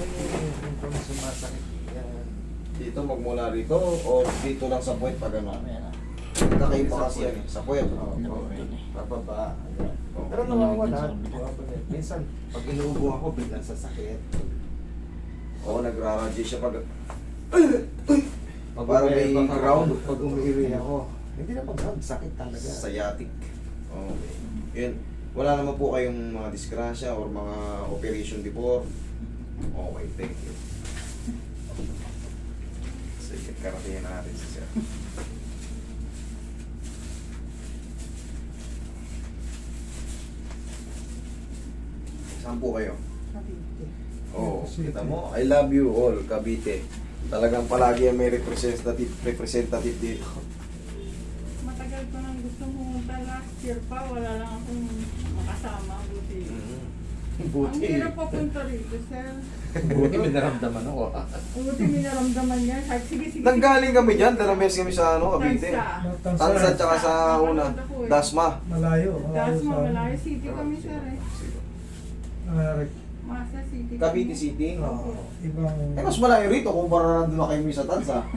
Yung kung sumasakit yan. Dito magmula rito o dito lang sa puwet pag ano. Na. Kakaiba kasi yan eh, sa puwet. Oo, Ano oo. ba ito eh? Ayan. Pero nawawala. Nawawala. Minsan, pag inuubo ako, biglang sasakit. Oo, nagraradiate siya pag... Pag Parang may ground. Pag umiiri ako, hindi na pag sakit talaga. Sciatic. Oo. Yun. Wala naman po kayong mga disgrasya or mga operation before. Okay, thank you. Sige, karatingin natin si Sir. Saan po kayo? Oo, oh, kita mo. I love you all, Cavite. Talagang palagi ang may representative, representative dito. Matagal ko nang gusto pumunta last year pa, wala lang akong makasama. Buti. Mm. Ang hirap papunta rito, sir. Buti may naramdaman ako. ah. Buti may naramdaman niya. Sabi, sige, sige. Nanggaling kami dyan, dalames kami sa ano, Cavite. Tansa. Tansa tsaka sa una, Dasma. Malayo. Dasma, Malaya City kami, sir. Eh. Masa City. Cavite City. Opo. ibang... Eh, mas malayo rito kumpara nandun na kayo sa Tansa.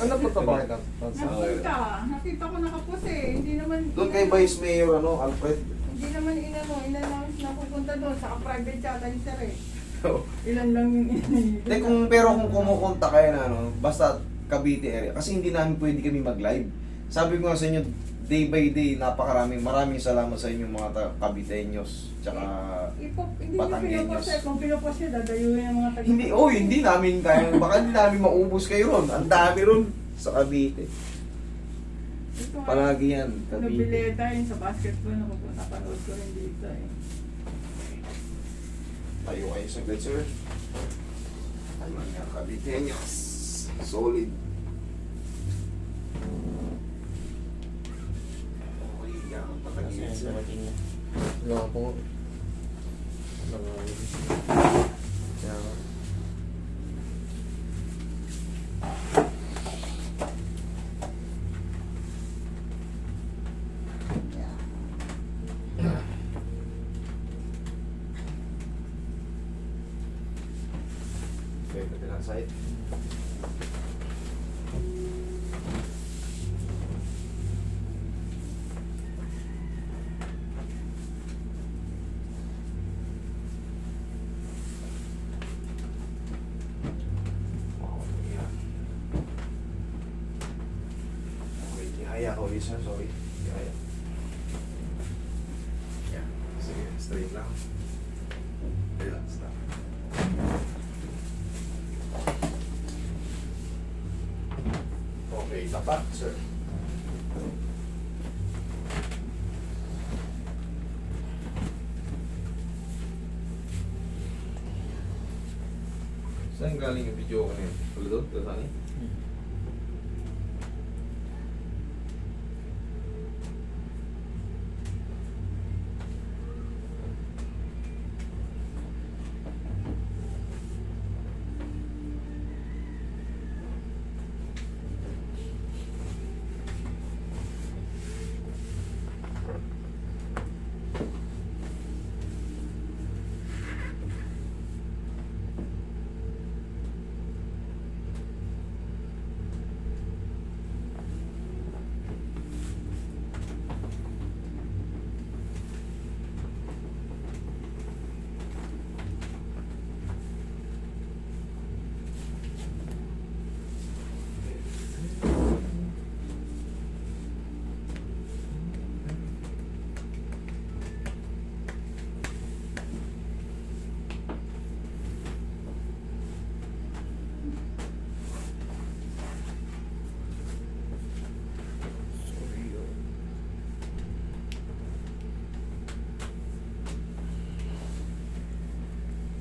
Ano po ito bakit ang Nakita. Nakita ko nakapos eh. Hindi naman... Doon kay Vice Mayor, ano, Alfred. Hindi naman inano, inannounce na pupunta doon. Saka private yata ni sir eh. Ilan lang yung Hindi, kung, pero kung kumukonta kayo na, ano, basta Cavite area. Kasi hindi namin pwede kami mag-live. Sabi ko nga sa inyo, day by day, napakaraming, maraming salamat sa inyong mga ta- Caviteños. Tsaka, Ipo, hindi nyo Batanggenyos. pinapos eh. Kung pinapos nyo, dadayuhin ang mga taga. hindi, oh, hindi namin kaya, baka hindi namin maubos kayo ron. Ang dami ron sa Cavite. Ito nga, Palagi yan, Ano Cavite. bileta yun sa basketball na pupunta napanood ko rin dito eh. Tayo kayo saglit, sir. Tayo nga, Caviteños. Solid. Okay, yan. Kasi Patagilid, sir. dumating na. Wala po. Nangangalit. Kaya, Okay, kabilang side. Tihaya ko, sorry. Tihaya. Yan. Sige, straight lang. Relax lang. Okay, tapat, sir. Saan galing yung video ko na yun? Wala doon? Saan yun?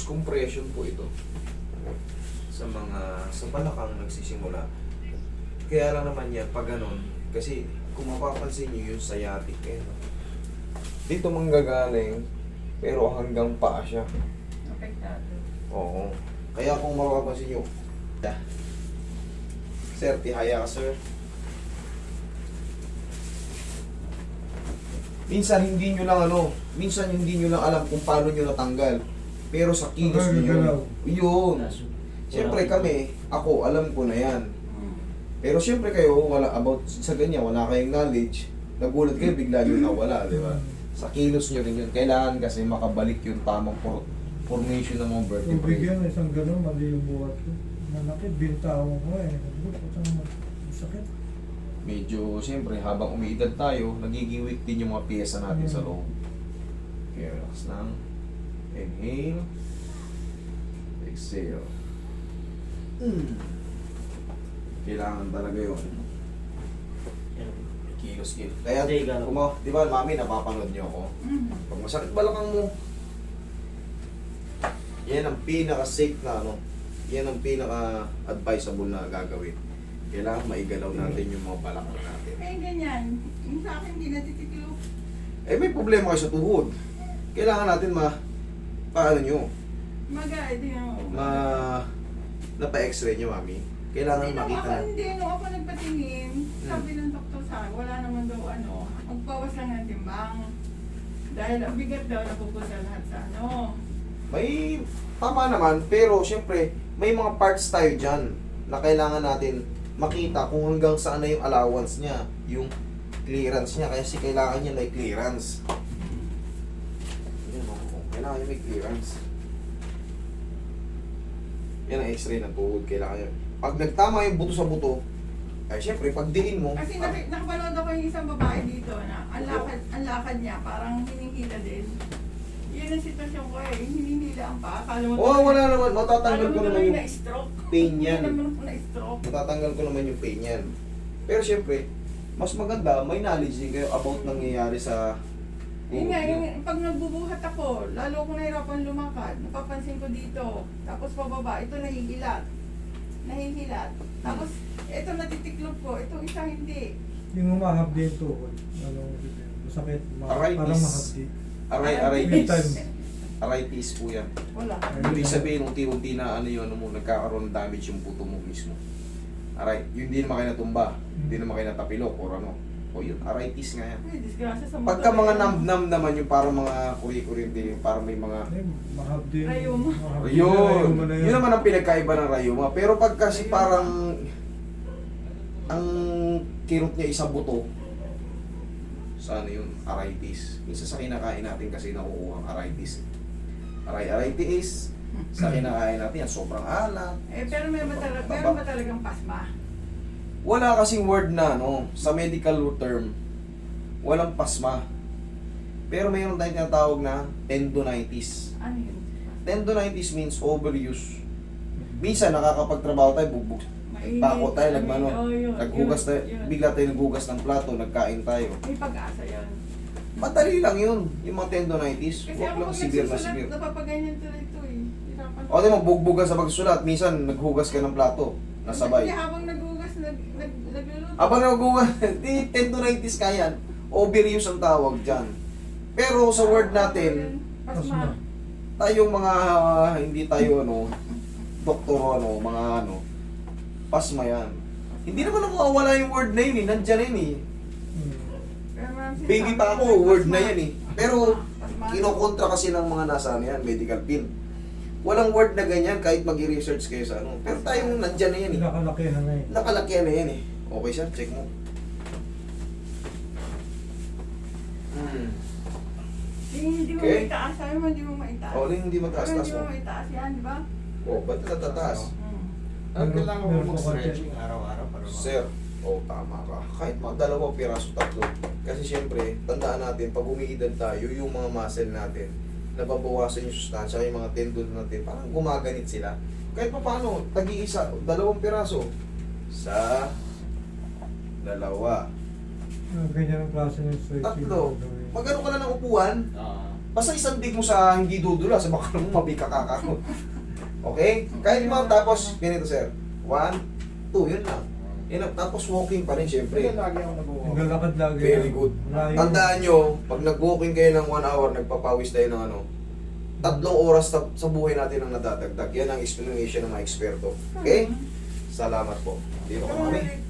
Compression po ito sa mga sa balakang nagsisimula. Kaya lang naman yan pag ganun, kasi kung mapapansin nyo yung sciatic eh. no? Dito manggagaling, pero hanggang paa siya. Apektado. Oo. Kaya kung mapapansin nyo, da. Sir, tihaya ka sir. Minsan hindi nyo lang ano, minsan hindi nyo lang alam kung paano nyo natanggal. Pero sa kilos niyo yun. Yun. Siyempre kami, ako, alam ko na yan. Mm. Pero siyempre kayo, wala about sa ganyan, wala kayong knowledge. Nagulat kayo, bigla nyo nawala, di ba? Sa kilos nyo rin yun. Kailangan kasi makabalik yung tamang for- formation ng mga Kung vertebrae. bigyan isang gano'n, mali yung buhat ko. Manakit, bintawan ko eh. Sabi ko, "Putang ina, Sakit. Medyo, siyempre, habang umiidad tayo, nagigiwik din yung mga pyesa natin sa loob. Okay, relax lang. Inhale. Exhale. Mm. Kailangan talaga yun. Kilos kilos. Kaya, ganun. kumo, di ba, mami, napapanood niyo ako? Mm. Pag masakit balakang mo, yan ang pinaka-safe na ano, yan ang pinaka-advisable na gagawin. Kailangan maigalaw natin yung mga balakang natin. Eh, ganyan. Yung sa akin, hindi natitiklop. Eh may problema kayo sa tuhod. Kailangan natin ma paano nyo, ito yung... ma napa-x-ray nyo, mami. Kailangan Hindi, makita ako, na. hindi, nung ako nagpatingin, sabi ng doktor sa akin, wala naman daw ano, magbawas lang ng timbang. Dahil ang bigat daw napupunta lahat sa ano. May tama naman, pero syempre, may mga parts tayo dyan na kailangan natin makita kung hanggang saan na yung allowance niya, yung clearance niya. Kasi kailangan niya may clearance. Kailangan niya may clearance. Yan ang x-ray ng tuhod. Kailangan niya. Pag nagtama yung buto sa buto, ay syempre, pag diin mo, Kasi nak- nakapanood ako yung isang babae dito na ang lakad, ang lakad niya parang hinihila din. Yun ang sitwasyon ko eh, hinihila ang paa. Akala mo oh, wala naman. Matatanggal ko mo naman yung na-stroke. pain yan. Hindi naman ako na-stroke. matatanggal ko naman yung pain yan. Pero syempre, mas maganda, may knowledge din kayo about nangyayari sa Yun nga, yung, pag nagbubuhat ako, lalo akong nahirapan lumakad. Napapansin ko dito. Tapos pababa, ito nahihilat. Nahihilat. Tapos, ito natitiklop ko. Ito isa hindi. Yung umahapdi yung tuhod. Ano, masakit. Ma- Arthritis. parang mahapdi. Aray, Parang aray, Every peace. time. Arthritis po yan. Wala. Ibig sabihin, unti-unti na ano yun, ano mo, nagkakaroon ng damage yung puto mo mismo. Aray, yun hindi naman kayo natumba, hindi naman kayo natapilok or ano. O yun, arthritis nga yan. Ay, disgrasya sa motor. Pagka mga nam-nam naman yung parang mga kuri-kurinti, parang may mga... Eh, mahapdi. yung- Rayuma. na, Yun, rayuma na yun naman ang pinagkaiba ng rayuma. Pero pag kasi Rayuma. parang ang kirot niya isang buto, sa ano yun, arthritis. Minsan sa kinakain natin kasi nakukuha ang arthritis. Aray, arthritis, sa kinakain natin yan, sobrang alat. Eh, pero may Taba. meron ba talagang pasma? Wala kasing word na, no, sa medical term, walang pasma. Pero mayroon tayong tinatawag na tendonitis. Ano yun? Tendonitis means overuse. Minsan nakakapagtrabaho tayo, bugbog. Mainit, Pako tayo, ano nagmano, oh, naghugas tayo, bigla tayo naghugas ng plato, nagkain tayo. May pag-asa yun. Madali lang yun, yung mga tendonitis. Kasi Huwag ako lang severe na severe. napapaganyan tuloy ito eh. Hirapan O di mo, bugbog ka sa pagsulat, minsan naghugas ka ng plato, Hindi, nasabay. habang nagugas, nag, nag, nagluluto. Habang naghugas, di tendonitis ka yan. Overuse ang tawag dyan. Pero sa word natin, Pasma. tayong mga ah, hindi tayo ano, doktor ano, mga ano, pasma yan. Hindi naman ako mawawala yung word na yun eh, nandyan na yun eh. Baby pa ko, ako, word pasma. na yan eh. Pero, Pasma. kinokontra kasi ng mga nasa ano yan, medical field. Walang word na ganyan kahit mag-research kayo sa ano. Pero tayong nandyan na yan eh. Nakalakihan na eh. Nakalakihan na yan eh. Okay sir, check mo. Hmm. Yung hindi mo Okay. maitaas, sabi mo hindi mo maitaas. Oh, hindi mataas-taas Pero hindi mo. mo maitaas yan, di ba? Oh, ba't natataas? Hmm. Ang kailangan mo mag-stretching araw-araw para ma- Sir, oh tama ka. Kahit mga dalawa piraso, tatlo. Kasi siyempre, tandaan natin, pag umiidad tayo, yung mga muscle natin, nababawasan yung sustansya, yung mga tendon natin, parang gumaganit sila. Kahit pa paano, tagi-isa, dalawang piraso. Sa dalawa. Ah, Ganyan ang klase ng stretching. Tatlo. Pag ano ka na ng upuan, Ah. basta isang dig mo sa hindi dudula, sa baka mo mabika ka Okay? Kahit mo, tapos, ganito sir. One, two, yun lang. Lang. Tapos walking pa rin, syempre. Kaya lagi ako nag-walk. Naglalakad lagi. Very good. Malayo. Tandaan nyo, pag nag-walking kayo ng one hour, nagpapawis tayo ng ano, tatlong oras sa, sa buhay natin ang nadadagdag. Yan ang explanation ng mga eksperto. Okay? Hmm. Salamat po. Dito kami.